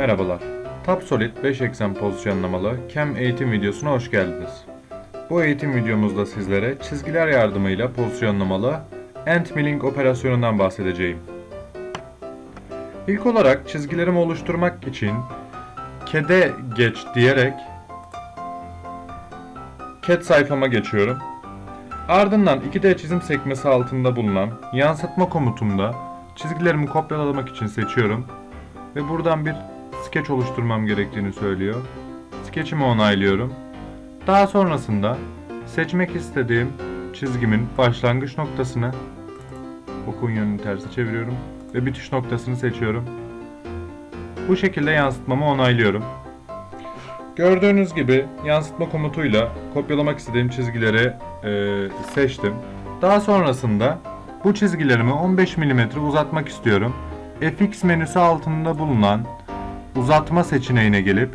Merhabalar. Tapsolid 5 eksen pozisyonlamalı CAM eğitim videosuna hoş geldiniz. Bu eğitim videomuzda sizlere çizgiler yardımıyla pozisyonlamalı end milling operasyonundan bahsedeceğim. İlk olarak çizgilerimi oluşturmak için CAD'e geç diyerek CAD sayfama geçiyorum. Ardından 2D çizim sekmesi altında bulunan yansıtma komutumda çizgilerimi kopyalamak için seçiyorum ve buradan bir skeç oluşturmam gerektiğini söylüyor. Skeçimi onaylıyorum. Daha sonrasında seçmek istediğim çizgimin başlangıç noktasını okun yönünü tersi çeviriyorum ve bitiş noktasını seçiyorum. Bu şekilde yansıtmamı onaylıyorum. Gördüğünüz gibi yansıtma komutuyla kopyalamak istediğim çizgileri e, seçtim. Daha sonrasında bu çizgilerimi 15 mm uzatmak istiyorum. FX menüsü altında bulunan uzatma seçeneğine gelip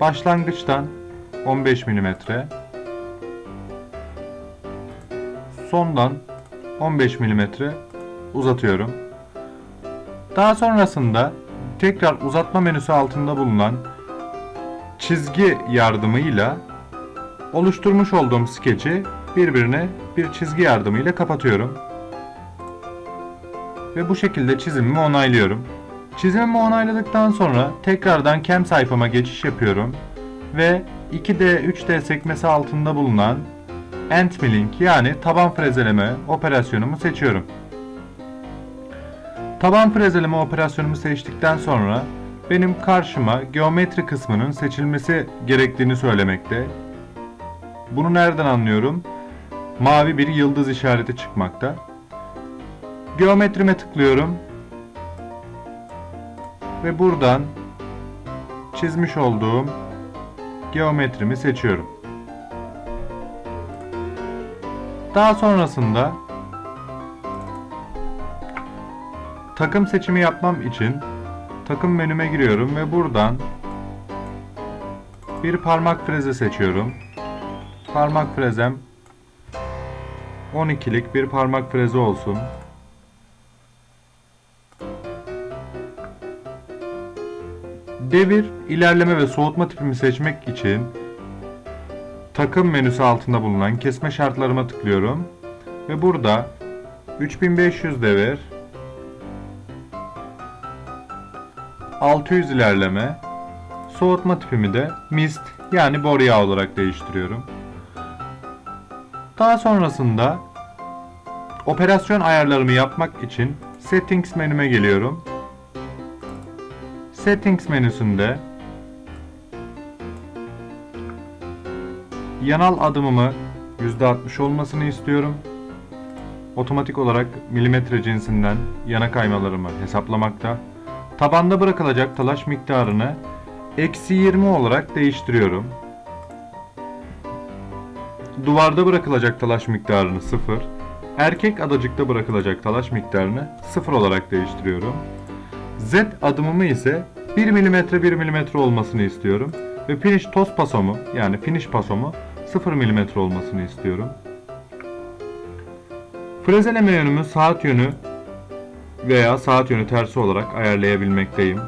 başlangıçtan 15 mm sondan 15 mm uzatıyorum. Daha sonrasında tekrar uzatma menüsü altında bulunan çizgi yardımıyla oluşturmuş olduğum skeci birbirine bir çizgi yardımıyla kapatıyorum. Ve bu şekilde çizimimi onaylıyorum. Çizimimi onayladıktan sonra tekrardan CAM sayfama geçiş yapıyorum ve 2D 3D sekmesi altında bulunan End Milling yani taban frezeleme operasyonumu seçiyorum. Taban frezeleme operasyonumu seçtikten sonra benim karşıma geometri kısmının seçilmesi gerektiğini söylemekte. Bunu nereden anlıyorum? Mavi bir yıldız işareti çıkmakta. Geometrime tıklıyorum. Ve buradan çizmiş olduğum geometrimi seçiyorum. Daha sonrasında takım seçimi yapmam için takım menüme giriyorum ve buradan bir parmak freze seçiyorum. Parmak frezem 12'lik bir parmak freze olsun. Devir, ilerleme ve soğutma tipimi seçmek için takım menüsü altında bulunan kesme şartlarıma tıklıyorum ve burada 3500 devir 600 ilerleme soğutma tipimi de mist yani bor yağı olarak değiştiriyorum. Daha sonrasında operasyon ayarlarımı yapmak için settings menüme geliyorum. Settings menüsünde yanal adımımı %60 olmasını istiyorum. Otomatik olarak milimetre cinsinden yana kaymalarımı hesaplamakta. Tabanda bırakılacak talaş miktarını eksi 20 olarak değiştiriyorum. Duvarda bırakılacak talaş miktarını 0, erkek adacıkta bırakılacak talaş miktarını 0 olarak değiştiriyorum. Z adımımı ise 1 mm 1 mm olmasını istiyorum ve finish toz pasomu yani finish pasomu 0 mm olmasını istiyorum. Frezeleme yönümü saat yönü veya saat yönü tersi olarak ayarlayabilmekteyim.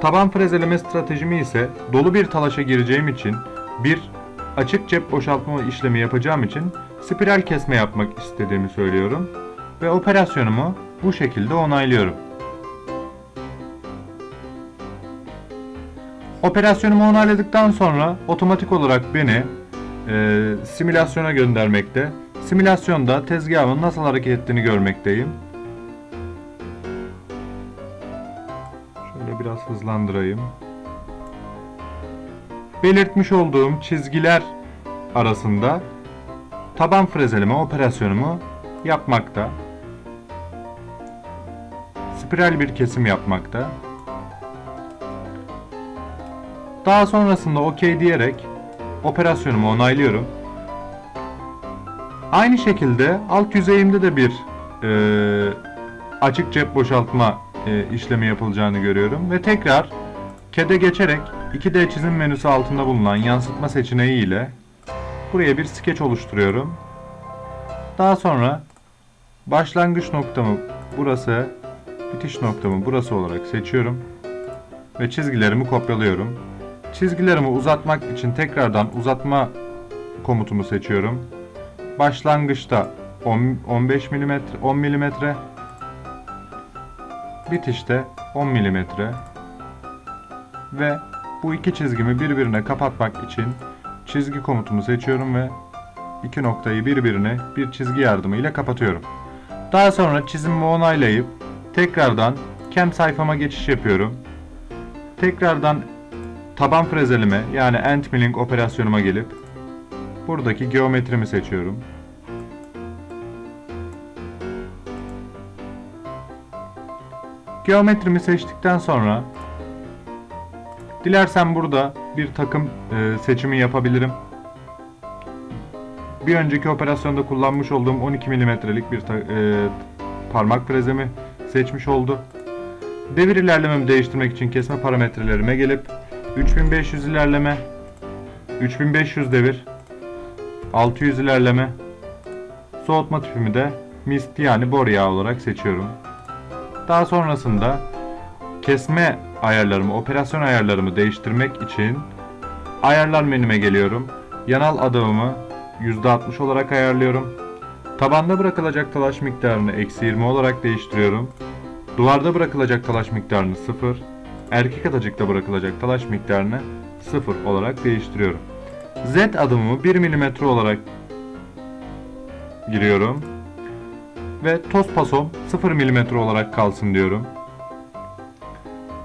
Taban frezeleme stratejimi ise dolu bir talaşa gireceğim için bir açık cep boşaltma işlemi yapacağım için spiral kesme yapmak istediğimi söylüyorum ve operasyonumu bu şekilde onaylıyorum. Operasyonumu onayladıktan sonra otomatik olarak beni e, simülasyona göndermekte. Simülasyonda tezgahın nasıl hareket ettiğini görmekteyim. Şöyle biraz hızlandırayım. Belirtmiş olduğum çizgiler arasında taban frezeleme operasyonumu yapmakta. Spiral bir kesim yapmakta. Daha sonrasında OK diyerek operasyonumu onaylıyorum. Aynı şekilde alt yüzeyimde de bir e, açık cep boşaltma e, işlemi yapılacağını görüyorum ve tekrar CAD'e geçerek 2D çizim menüsü altında bulunan yansıtma seçeneği ile buraya bir skeç oluşturuyorum. Daha sonra başlangıç noktamı burası bitiş noktamı burası olarak seçiyorum ve çizgilerimi kopyalıyorum. Çizgilerimi uzatmak için tekrardan uzatma komutumu seçiyorum. Başlangıçta 10, 15 mm, 10 mm, bitişte 10 mm ve bu iki çizgimi birbirine kapatmak için çizgi komutumu seçiyorum ve iki noktayı birbirine bir çizgi yardımıyla kapatıyorum. Daha sonra çizimimi onaylayıp tekrardan CAM sayfama geçiş yapıyorum. Tekrardan taban frezelime yani end milling operasyonuma gelip buradaki geometrimi seçiyorum. Geometrimi seçtikten sonra dilersen burada bir takım e, seçimi yapabilirim. Bir önceki operasyonda kullanmış olduğum 12 mm'lik bir e, parmak frezemi seçmiş oldu. Devir ilerlememi değiştirmek için kesme parametrelerime gelip 3500 ilerleme, 3500 devir, 600 ilerleme, soğutma tüpümü de mist yani bor yağı olarak seçiyorum. Daha sonrasında kesme ayarlarımı, operasyon ayarlarımı değiştirmek için ayarlar menüme geliyorum. Yanal adımımı %60 olarak ayarlıyorum. Tabanda bırakılacak talaş miktarını eksi 20 olarak değiştiriyorum. Duvarda bırakılacak talaş miktarını 0, erkek adacıkta bırakılacak talaş miktarını 0 olarak değiştiriyorum. Z adımımı 1 mm olarak giriyorum. Ve toz pasom 0 mm olarak kalsın diyorum.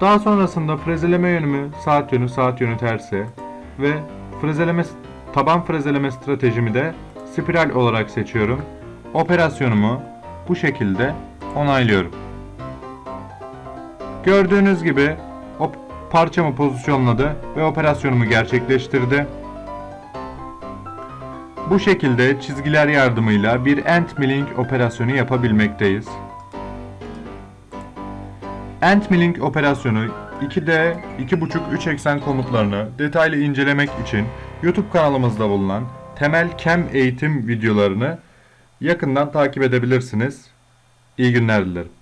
Daha sonrasında frezeleme yönümü saat yönü saat yönü tersi ve frezeleme taban frezeleme stratejimi de spiral olarak seçiyorum. Operasyonumu bu şekilde onaylıyorum. Gördüğünüz gibi parçamı pozisyonladı ve operasyonumu gerçekleştirdi. Bu şekilde çizgiler yardımıyla bir end milling operasyonu yapabilmekteyiz. End milling operasyonu 2D, 2.5-3 eksen komutlarını detaylı incelemek için YouTube kanalımızda bulunan temel CAM eğitim videolarını yakından takip edebilirsiniz. İyi günler dilerim.